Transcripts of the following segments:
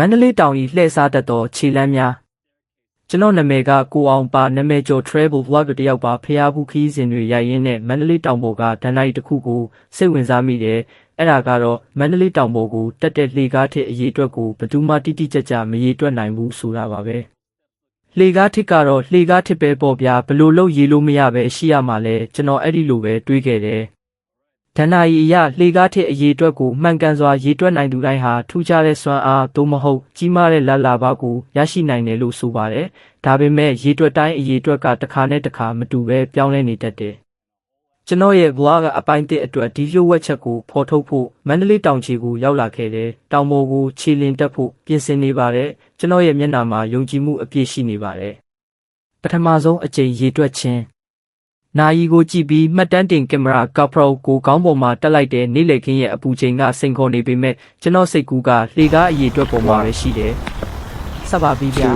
မန္တလေးတောင်ဤလှည့်စားတတ်သောခြေလမ်းများကျွန်တော်နာမည်ကကိုအောင်ပါနာမည်ကျော် travel vlogger တယောက်ပါဖျားဘူးခီးစဉ်တွေရိုက်ရင်းနဲ့မန္တလေးတောင်ပေါ်ကဒဏ္ဍာရီတစ်ခုကိုစိတ်ဝင်စားမိတယ်အဲ့ဒါကတော့မန္တလေးတောင်ပေါ်ကိုတက်တဲ့လှေကားထစ်အရေးအတွက်ကိုဘယ်သူမှတိတိကျကျမရေတွက်နိုင်ဘူးဆိုတာပါပဲလှေကားထစ်ကတော့လှေကားထစ်ပဲပေါ့ဗျာဘလို့လို့ရေလို့မရပဲရှိရမှာလဲကျွန်တော်အဲ့ဒီလိုပဲတွေးခဲ့တယ် ဒဏ္ဍာရီအရလှေကားထက်အရေးအတွက်ကိုမှန်ကန်စွာရေးတွက်နိုင်သူတိုင်းဟာထူးခြားတဲ့စွမ်းအားသို့မဟုတ်ကြီးမားတဲ့လက်လာပါကိုရရှိနိုင်တယ်လို့ဆိုပါတယ်။ဒါပေမဲ့ရေးတွက်တိုင်းအရေးအတွက်ကတစ်ခါနဲ့တစ်ခါမတူပဲပြောင်းလဲနေတတ်တယ်။ကျွန်တော်ရဲ့ vlog ကအပိုင်းတစ်အတွက်ဒီလိုဝက်ချက်ကိုဖော်ထုတ်ဖို့မန္တလေးတောင်ချီကိုရောက်လာခဲ့တယ်။တောင်ပေါ်ကိုခြေလင်းတက်ဖို့ပြင်ဆင်နေပါတယ်။ကျွန်တော်ရဲ့မျက်နှာမှာယုံကြည်မှုအပြည့်ရှိနေပါတယ်။ပထမဆုံးအကြိမ်ရေးတွက်ခြင်း နာယီကိုကြည့်ပြီးမှတ်တမ်းတင်ကင်မရာ GoPro ကိုခေါင်းပေါ်မှာတက်လိုက်တဲ့နေ့လည်ခင်းရဲ့အပူချိန်ကစိန်ခေါ်နေပေမဲ့ကျွန်တော်စိတ်ကူးကလှေကားအရေးအတွက်ပေါ်မှာပဲရှိတယ်။ဆက်ပါပြီဗျာ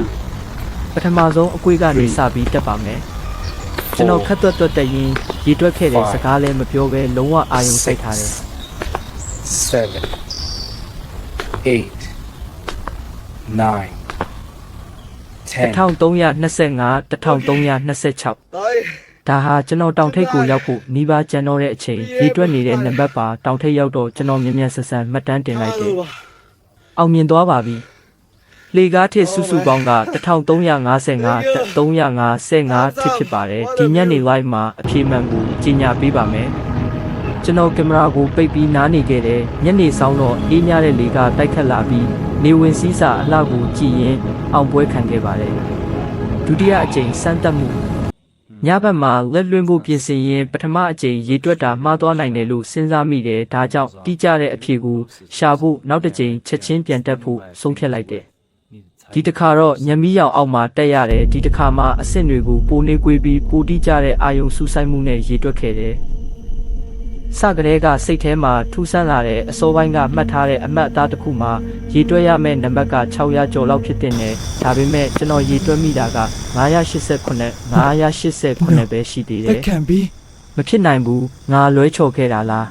။ပထမဆုံးအကွေးကနေစပြီးတက်ပါမယ်။ကျွန်တော်ခက်သွက်သွက်တက်ရင်ရေတွက်ခဲ့တဲ့စကားလည်းမပြောဘဲလုံးဝအာရုံစိုက်ထားတယ် seven, eight, nine, ten. 1325 1326 ဒါဟာကျွန်တော်တောင်ထိပ်ကိုရောက်ဖို့နီးပါးကျန်တော့တဲ့အချိန်ရေတွက်နေတဲ့နံပါတ်ပါတောင်ထိပ်ရောက်တော့ကျွန်တော်မြ мян ဆက်ဆန်မှတ်တမ်းတင်လိုက်တယ် အောင်မြင်သွားပါပြီ။လေကားထစ်စုစုပေါင်းက1355 355ထစ်ဖြစ်ပါတယ်။ဒီညနေ live မှာအပြေမှန်ကိုကြီးညာပေးပါမယ်။ကျွန်တော်ကင်မရာကိုပိတ်ပြီးနားနေခဲ့တယ်။ညနေဆောင်တော့အေးမြတဲ့လေကတိုက်ခတ်လာပြီးနေဝင်စည်းစာအလှကိုကြည်ရင်အောင်ပွဲခံခဲ့ပါတယ်။ဒုတိယအကြိမ်စမ်းတက်မှု ညဘက်မှာလက်လွှင့်ဖို့ပြင်ဆင်ရင်ပထမအကြိမ်ရေတွက်တာမှားသွားနိုင်တယ်လို့စဉ်းစားမိတယ်။ဒါကြောင့်တိကျတဲ့အဖြေကိုရှာဖို့နောက်တစ်ကြိမ်ချက်ချင်းပြန်တက်ဖို့ဆုံးဖြတ်လိုက်တယ်။ဒီတစ်ခါတော့ညမီးရောင်အောက်မှာတက်ရတယ်ဒီတစ်ခါမှအဆင့်တွေကိုပိုနေကွေးပြီးပိုတိကျတဲ့အာယုံစူးစိုက်မှုနဲ့ရေတွက်ခဲ့တယ်။ စကလေးကစိတ်ထဲမှာထူးဆန်းလာတဲ့အစိုးပိုင်းကမှတ်ထားတဲ့အမှတ်အသားတစ်ခုမှာရေတွက်ရမယ့်နံပါတ်က600ကျော်လောက်ဖြစ်တဲ့နဲ့ဒါပေမဲ့ကျွန်တော်ရေတွက်မိတာက989 989ပဲရှိသေးတယ် That can be. မဖြစ်နိုင်ဘူးငါလွဲချော်ခဲ့တာလား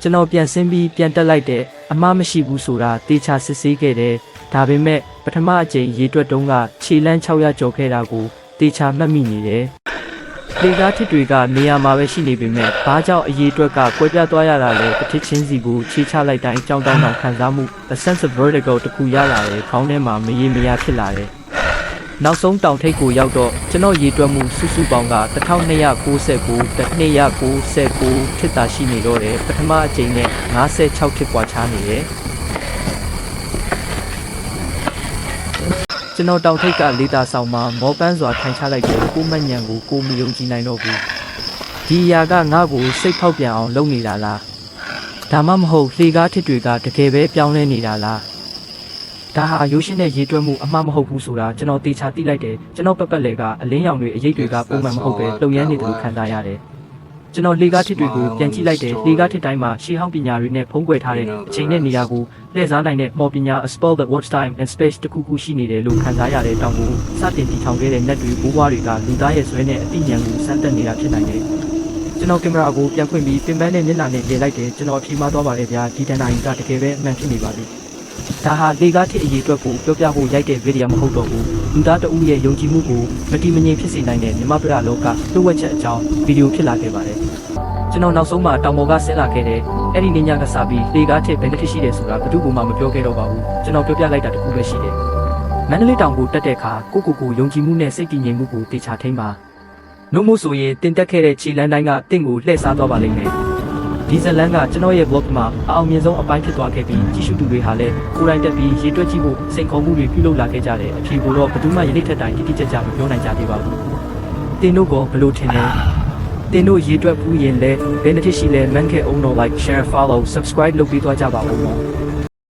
ကျွန်တော်ပြန်ဆင်းပြီးပြန်တက်လိုက်တဲ့အမှားမရှိဘူးဆိုတာတေချာစစ်ဆေးခဲ့တယ်ဒါပေမဲ့ပထမအကြိမ်ရေတွက်တုံးကခြေလန်း600ကျော်ခဲ့တာကိုတေချာမှတ်မိနေတယ် လေကားထစ်တွေကနေရာမှာပဲရှိနေပေမဲ့ဘာကြောင့်အရေးအတွက်ကကွဲပြားသွားရတာလဲတစ်ထစ်ချင်းစီကိုခြေချလိုက်တိုင်းအကြောင်းတောင်းတောင်ခံစားမှု a sense of vertigo တခုရလာတယ်ခေါင်းထဲမှာမရေမရာဖြစ်လာတယ်နောက်ဆုံးတောင်ထိပ်ကိုရောက်တော့ကျွန်တော်ရေတွက်မှုစုစုပေါင်းက1299တနှစ်199ထစ်တာရှိနေတော့တယ်ပထမအကြိမ်နဲ့96ထစ်ပွားချနေတယ် ကျွန်တော်တောင်ထိပ်ကလေတာဆောင်မှာမောပန်းစွာထိုင်ချလိုက်တယ်ကိုမညံကိုကိုမယုံကြည်နိုင်တော့ဘူးဒီအရာကငါ့ကိုစိတ်ဖောက်ပြန်အောင်လုပ်နေတာလားဒါမှမဟုတ်လှေကားထစ်တွေကတကယ်ပဲပြောင်းလဲနေတာလားဒါဟာရိုးရှင်းတဲ့ရေးတွက်မှုအမှားမဟုတ်ဘူးဆိုတာကျွန်တော်တေချာသိလိုက်တယ်ကျွန်တော်ပက်ပက်လေကအလင်းရောင်တွေအရေးတွေကပုံမှန်မဟုတ်ပဲတုံရမ်းနေတယ်လို့ခံစားရတယ် ကျွန်တော်လေကားထစ်တွေကိုပြန်ကြည့်လိုက်တယ်လေကားထစ်တိုင်းမှာရှေးဟောင်းပညာတွေနဲ့ဖုံးကွယ်ထားတဲ့အချိန်နဲ့နေရာကိုလှည့်စားနိုင်တဲ့မော်ပညာ a spell that watch time and space တခုခုရှိနေတယ်လို့ခံစားရတဲ့တောင်ကိုစတင်တည်ထောင်ခဲ့တဲ့ net တွေဘိုးဘွားတွေကလူသားရဲ့ဇွဲနဲ့အသိဉာဏ်ကိုစမ်းသပ်နေတာဖြစ်နိုင်တယ်ကျွန်တော်ကင်မရာကိုပြန်ဖွင့်ပြီးပင်ပန်းနဲ့မျက်နှာနဲ့လေလိုက်တယ်ကျွန်တော်အဖြေမှားသွားပါတယ်ဗျာဒီတန်တိုင်းကတကယ်ပဲအမှန်ဖြစ်နေပါပြီ ဒါဟာလေကားထစ်အရေးအတွက်ကိုပြောပြဖို့ရိုက်တဲ့ဗီဒီယိုမဟုတ်တော့ဘူးလူသားတဦးရဲ့ယုံကြည်မှုကိုမတိမငြိမ်ဖြစ်စေနိုင်တဲ့မြမပရလောကလှုပ်ဝက်ချက်အကြောင်းဗီဒီယိုဖြစ်လာခဲ့ပါတယ်ကျွန်တော်နောက်ဆုံးမှတောင်ပေါ်ကဆင်းလာခဲ့တဲ့အဲ့ဒီနေ့ညကစားပြီးလေကားထစ်ဘယ်နှစ်ထစ်ရှိတယ်ဆိုတာဘယ်သူမှမပြောခဲ့တော့ပါဘူးကျွန်တော်ပြောပြလိုက်တာတခုပဲရှိတယ်မန္တလေးတောင်ကိုတက်တဲ့အခါကိုကိုကိုယုံကြည်မှုနဲ့စိတ်တည်ငြိမ်မှုကိုတေချာထိန်းပါနှုတ်မို့ဆိုရင်တင်တက်ခဲ့တဲ့ခြေလမ်းတိုင်းကတင့်ကိုလှည့်စားသွားပါလိမ့်မယ် ဒီဇလန်ကကျွန်တော်ရဲ့ blog မှာအအောင်မြင်ဆုံးအပိုင်းဖြစ်သွားခဲ့ပြီးကြည့်ရှုသူတွေဟာလည်းကိုယ်တိုင်တက်ပြီးရေတွက်ကြည့်ဖို့စိန်ခေါ်မှုတွေပြုလုပ်လာခဲ့ကြတယ်အဖြေကိုတော့ဘယ်သူမှယနေ့ထက်တိုင်တိတိကျကျမပြောနိုင်ကြသေးပါဘူးတင်တို့ကဘယ်လိုထင်လဲတင်တို့ရေတွက်ဘူးရင်လဲဘယ်နှစ်ထစ်ရှိလဲ man can own no like share follow subscribe လုပ်ပြီးသွားကြပါဦး